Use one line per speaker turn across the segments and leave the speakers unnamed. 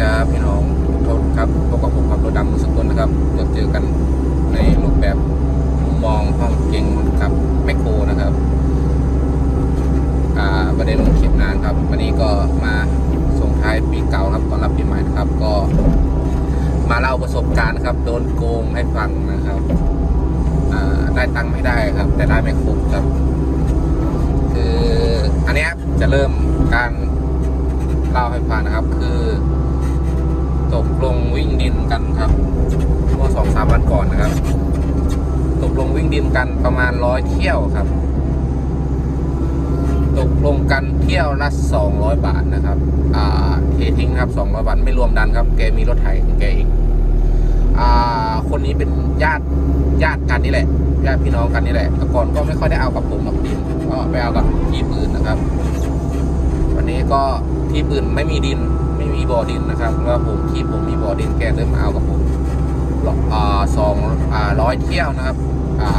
ครับพี่น้องทุกคนครับพบกับผมครับรถดำรถสกุลนะครับจะเจอกันในรูปแบบมุมมองห้องเก่งกับแมคโครนะครับอ่าไม่ได้ลงคลิปนานครับ วันนี้ก็มาส่งท้ายปีเก่าครับต้อนรับปีใหม่นะครับ ก็มาเล่าประสบการณ์ครับ โดนโกงให้ฟังนะครับอ่าได้ตังค์ไม่ได้ครับ แต่ได้ไม่คุ้มครับ คืออันนี้จะเริ่มการเล่าให้ฟังนะครับ คือ ตกลงวิ่งดินกันครับเมื่อสองสามวันก่อนนะครับ ตกลงวิ่งดินกันประมาณร้อยเที่ยวครับ ตกลงกันเที่ยวละสองร้อยบาทนะครับอ่าเททิ้งครับสองร้อยบาทไม่รวมดันครับ แกมีรถไถของแกเองอ่าคนนี้เป็นญาติญาติกันนี่แหละญาติพี่น้องกันนี่แหละแต่ก่อนก็ไม่ค่อยได้เอากับผมกับดินก็ไปเอากับทีมอื่นนะครับ วันนี้ก็ทีมอื่นไม่มีดิน ม่มีบ่อดินนะครับแล้วผมทีมผมมีบ่อดินแกเริ่มเอากับผมอ่าสองอ่าร้อยเที่ยวนะครับอ่า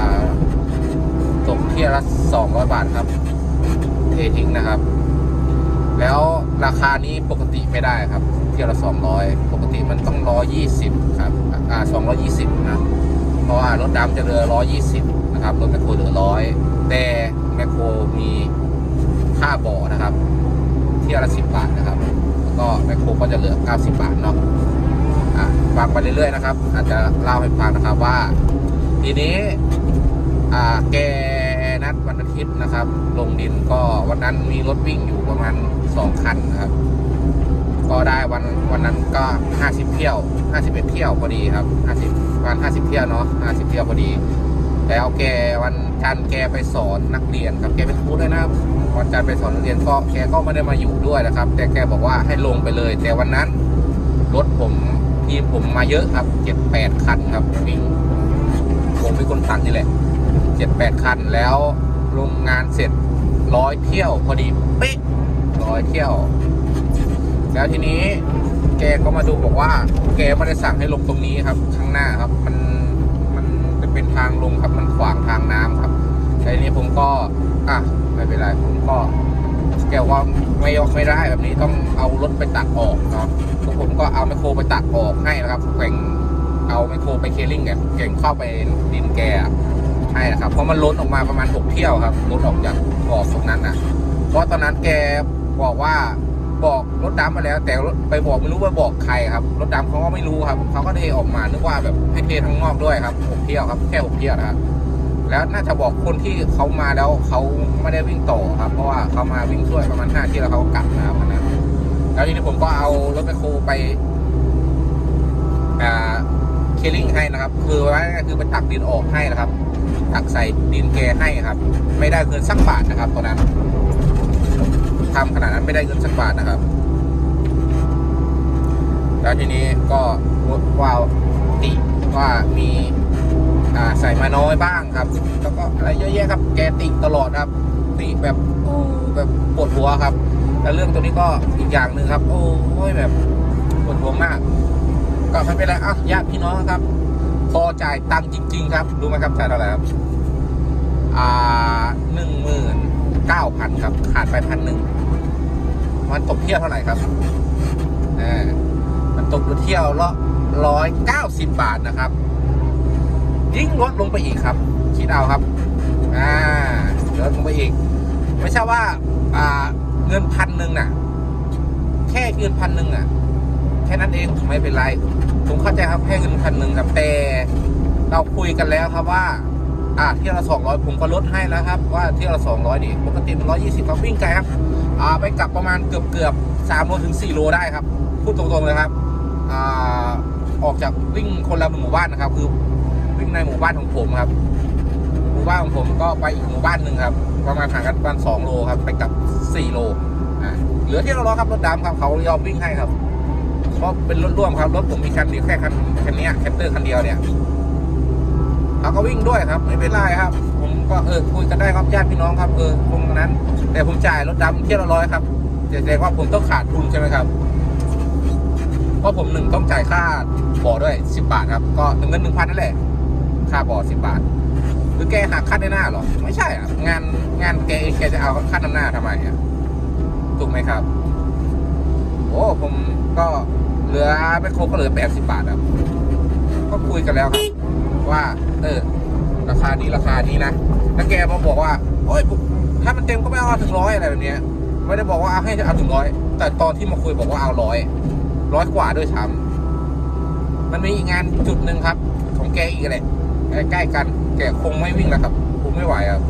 ตกเที่ยวละสองร้อยบาทครับ เททิ้งนะครับ แล้วราคานี้ปกติไม่ได้ครับ เที่ยวละสองร้อยปกติมันต้องร้อยี่สิบครับอ่าสองร้อยี่สิบนะเพราะว่ารถดำจะเหลือร้อยี่สิบนะครับรถแมคโครเหลือร้อยแต่แมคโครมีค่าบ่อนะครับ เที่ยวละสิบบาทนะครับ ก็แมคโครก็จะเหลือเก้าสิบบาทเนาะอะฟังไปเรื่อยๆนะครับ อาจจะเล่าให้ฟังนะครับว่า ทีนี้อ่าแกนัดวันอาทิตย์นะครับ ลงดินก็วันนั้นมีรถวิ่งอยู่ประมาณสองคันนะครับ ก็ได้วันวันนั้นก็ห้าสิบเที่ยวห้าสิบเอ็ดเที่ยวพอดีครับห้าสิบวันห้าสิบเที่ยวเนาะห้าสิบเที่ยวพอดี แล้วแกวันจันทร์แกไปสอนนักเรียนครับแกเป็นครูด้วยนะครับวันจันทร์ไปสอนนักเรียนก็แกก็ไม่ได้มาอยู่ด้วยนะครับ แต่แกบอกว่าให้ลงไปเลย แต่วันนั้นรถผมทีมผมมาเยอะครับเจ็ดแปดคันครับวิ่งผมเป็นคนสั่งนี่แหละเจ็ดแปดคันแล้วลงงานเสร็จร้อยเที่ยวพอดีเป๊ะร้อยเที่ยว แล้วทีนี้แกก็มาดูบอกว่า แกไม่ได้สั่งให้ลงตรงนี้ครับ ข้างหน้าครับมัน เป็นทางลงครับมันขวางทางน้ำครับแต่นี้ผมก็อะไม่เป็นไรผมก็แกว่าไม่ยกไม่ได้แบบนี้ต้องเอารถไปตักออกเนาะพวกผมก็เอาไมโครไปตักออกให้นะครับแกว่งเอาไมโครไปเคลิ่งเนี่ยเก่งเข้าไปดินแกให้นะครับเพราะมันล้นออกมาประมาณหกเที่ยวครับล้นออกจากบ่อตรงนั้นนะเพราะตอนนั้นแกบอกว่า บอกรถดำมาแล้ว แต่ไปบอกไม่รู้ว่าบอกใครครับ รถดำเขาก็ไม่รู้ครับเขาก็เทออกมานึกว่าแบบให้เททั้งนอกด้วยครับหกเที่ยวครับแค่หกเที่ยวนะครับแล้วน่าจะบอกคนที่เขามาแล้วเขาไม่ได้วิ่งต่อครับ เพราะว่าเขามาวิ่งช่วยประมาณห้าเที่ยวแล้วเขาก็กลับนะครับนนั้นแล้วทีนี้ผมก็เอารถแมคโครไปอ่าเคลิ่งให้นะครับ คือว่าคือไปตักดินออกให้นะครับ ตักใส่ดินแกให้ครับ ไม่ได้เงินสักบาทนะครับตอนนั้น ทำขนาดนั้นไม่ได้เงินสักบาทนะครับ แล้วทีนี้ก็ว่าติว่ามีใส่มาน้อยบ้างครับ แล้วก็อะไรเยอะแยะครับ แกติตลอดครับ ติแบบโอ้แบบปวดหัวครับ แล้วเรื่องตัวนี้ก็อีกอย่างหนึ่งครับ โอ้ยแบบปวดหัวมาก ก็ไม่เป็นไรอะญาติพี่น้องครับพอจ่ายตังค์จริง ๆ ครับรู้ไหมครับจ่ายเท่าไหร่ครับ อ่าหนึ่งหมื่นเก้าพันครับ ขาดไปพันหนึ่ง มันตกเที่ยวเท่าไหร่ครับอ่ามันตกเที่ยวละร้อยเก้าสิบบาทนะครับ ยิ่งลดลงไปอีกครับ คิดเอาครับ อ่าลดลงไปอีก ไม่ใช่ว่า อ่า เงินพันหนึ่งน่ะ แค่เงินพันหนึ่งอะ แค่นั้นเองไม่เป็นไร ผมเข้าใจครับแค่เงินพันหนึ่งครับแต่เราคุยกันแล้วครับว่า อ่าเที่ยวละสองร้อยผมก็ลดให้แล้วครับ ว่าเที่ยวละสองร้อยนี่ปกติมันร้อยยี่สิบครับวิ่งไกลครับ ไปกลับประมาณเกือบเกือบสามโลถึงสี่โลได้ครับ พูดตรงๆเลยครับอออกจากวิ่งคนละหมู่บ้านนะครับ คือวิ่งในหมู่บ้านของผมครับ หมู่บ้านของผมก็ไปอีกหมู่บ้านหนึ่งครับ ประมาณห่างกันประมาณสองโลครับ ไปกลับสี่โลอ่าเหลือที่เราล้อครับรถดำครับเขายอมวิ่งให้ครับเพราะเป็นรถร่วมครับรถผมมีคันเดียวแค่คันคันนี้แคปเตอร์คันเดียวเนี่ยเขาก็วิ่งด้วยครับ ไม่เป็นไรครับ ก็เออคุยกันได้ครับญาติพี่น้องครับเออตรงนั้น แต่ผมจ่ายรถดำเที่ยวละร้อยครับแสดงว่าผมต้องขาดทุนใช่ไหมครับเพราะผมหนึ่งต้องจ่ายค่าบ่อด้วยสิบบาทครับ ก็เงินหนึ่งพันนั่นแหละ ค่าบ่อสิบบาท หรือแกหักค่าในหน้าเหรอ ไม่ใช่อะ งานงานแกเองแกจะเอาค่าน้ำหน้าทำไมอะถูกไหมครับ โอ้ผมก็เหลือแมคโครก็เหลือแปดสิบบาทครับ ก็คุยกันแล้วครับ ว่า เออ ราคานี้ราคานี้นะ แล้วแกมาบอกว่าโอ้ยถ้ามันเต็มก็ไม่เอาถึงร้อยอะไรแบบเนี้ยไม่ได้บอกว่าเอาให้เอาถึงร้อยแต่ตอนที่มาคุยบอกว่าเอาร้อยร้อยกว่าด้วยซ้ำมันมีอีกงานจุดหนึ่งครับ ของแกอีกแหละใกล้ๆกันแกคงไม่วิ่งแล้วครับคงไม่ไหวครับ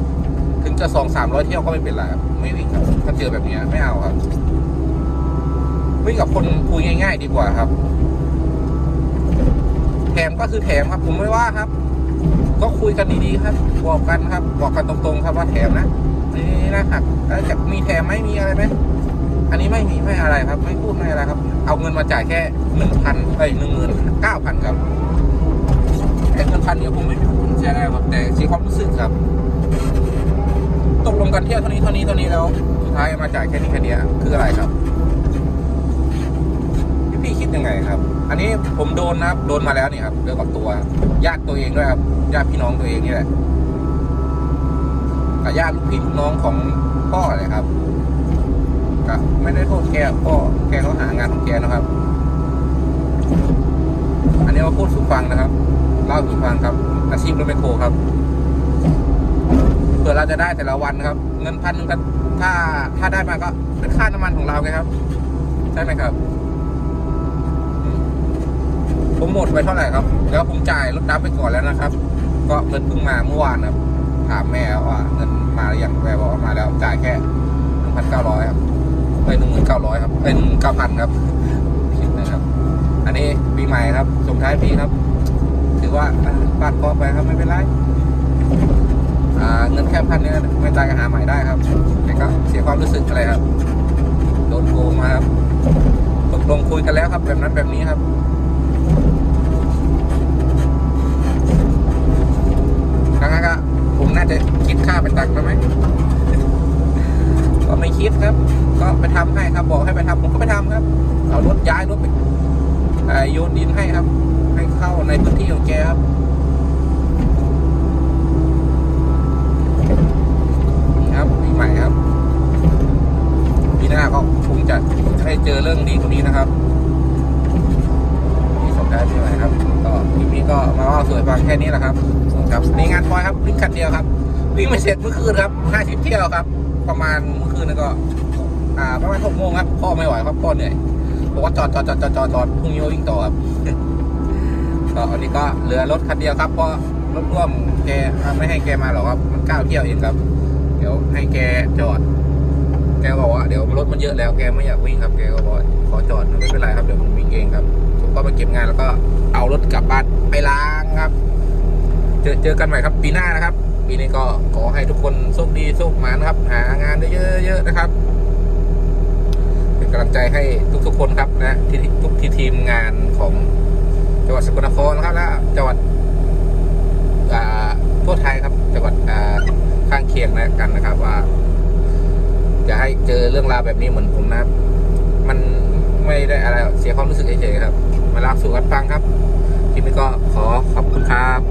ถึงจะสองสามร้อยเที่ยวก็ไม่เป็นไรครับไม่วิ่งครับถ้าเจอแบบนี้ไม่เอาครับวิ่งกับคนคุยง่าย ๆ ดีกว่าครับ แถมก็คือแถมครับ ผมไม่ว่าครับ ก็คุยกันดีๆครับ บอกกันครับ บอกกันตรงๆ ครับว่าแถมนะนี่นะครับแล้วจะมีแถมไหมมีอะไรไหมอันนี้ไม่มีไม่อะไรครับ ไม่พูดไม่อะไรครับ เอาเงินมาจ่ายแค่หนึ่งพันเอ้ยหนึ่งหมื่นเก้าพันครับแค่เงินพันเดียวผมไม่มีผมเสียได้ครับ แต่เสีความรู้สึกครับ ตกลงกันเที่ยวเท่านี้เท่านี้เท่านี้แล้วสุดท้ายมาจ่ายแค่นี้แค่เนี้ยคืออะไรครับพี่พี่คิดยังไงครับ อันนี้ผมโดนนะครับ โดนมาแล้วนี่ครับเรื่องกับตัวญาติตัวเองด้วยครับญาติพี่น้องตัวเองนี่แหละกับญาติลูกพี่ลูกน้องของพ่อเลยครับก็ไม่ได้โทษแกพ่อแกเขาหางานของแกนะครับ อันนี้มาพูดสู่ฟังนะครับเล่าสู่ฟังครับ อาชีพรถแมคโครครับเผื่อเราจะได้แต่ละวันครับ เงินพันหนึงก็ถ้าถ้าได้มาก็เป็นค่าน้ำมันของเราไงครับ ใช่ไหมครับ ผมหมดไปเท่าไหร่ครับ แล้วผมจ่ายรถดับไปก่อนแล้วนะครับ ก็เงินเพิ่งมาเมื่อวานครับ ถามแม่ว่าเงินมาหรือยังแม่บอกว่ามาแล้วจ่ายแค่หนึ่งพันเก้าร้อยครับเอ้ยหนึ่งหมื่นเก้าร้อยครับเป็นเก้าพันครับคิดนะครับ อันนี้ปีใหม่ครับส่งท้ายปีครับ ถือว่าปาดคอไปครับไม่เป็นไรเงินแค่พันนี้ไม่ตายก็หาใหม่ได้ครับแต่ก็เสียความรู้สึกอะไรครับโดนโกงมาครับตกลงคุยกันแล้วครับแบบนั้นแบบนี้ครับ ครั้งนั้นก็ผมน่าจะคิดค่าเป็นตังค์แล้วไหม ก็ไม่คิดครับ ก็ไปทำให้ครับ บอกให้ไปทำผมก็ไปทำครับ เอารถย้ายรถไปเอ่อ โยนดินให้ครับ ให้เข้าในพื้นที่ของแกครับนี่ครับปีใหม่ครับปีหน้าก็คงจะให้เจอเรื่องดีกว่านี้นะครับนี่สงได้ปีใหม่ครับ ก็คลิปนี้ก็มาว่าสวยฟังแค่นี้แหละครับครับนี่งานปอยครับวิ่งคันเดียวครับวิ่งไม่เสร็จเมื่อคืนครับห้าสิบเที่ยวครับ ประมาณเมื่อคืนนั้นก็ อ่าประมาณหกโมงครับพ่อไม่ไหวครับพ่อเหนื่อย บอกว่าจอดจอดจอดจอดจอดจอดพรุ่งนี้วิ่งต่อครับก็อันนี้ก็เหลือรถคันเดียวครับเพราะรถร่วมแกไม่ให้แกมาหรอกครับ มันก้าวเที่ยวเองครับ เดี๋ยวให้แกจอด แกบอกว่าเดี๋ยวรถมันเยอะแล้วแกไม่อยากวิ่งครับแกก็บอกขอจอดไม่เป็นไรครับเดี๋ยวผมวิ่งเองครับผมก็มาเก็บงานแล้วก็เอารถกลับบ้านไปล้างครับ เจอเจอกันใหม่ครับปีหน้านะครับปีนี้ก็ขอให้ทุกคนโชคดีโชคหมานครับ หางานได้เยอะๆนะครับ เป็นกำลังใจให้ทุกๆคนครับนะที่ทุกที่ทีมงานของจังหวัดสกลนครนะครับและจังหวัดทั่วไทยครับจังหวัดข้างเคียงนะกันนะครับว่า จะให้เจอเรื่องราวแบบนี้เหมือนผมนะมันไม่ได้อะไรเสียความรู้สึกเฉยๆครับ มาเล่าสู่กันฟังครับคลิปนี้ก็ขอขอบคุณครับ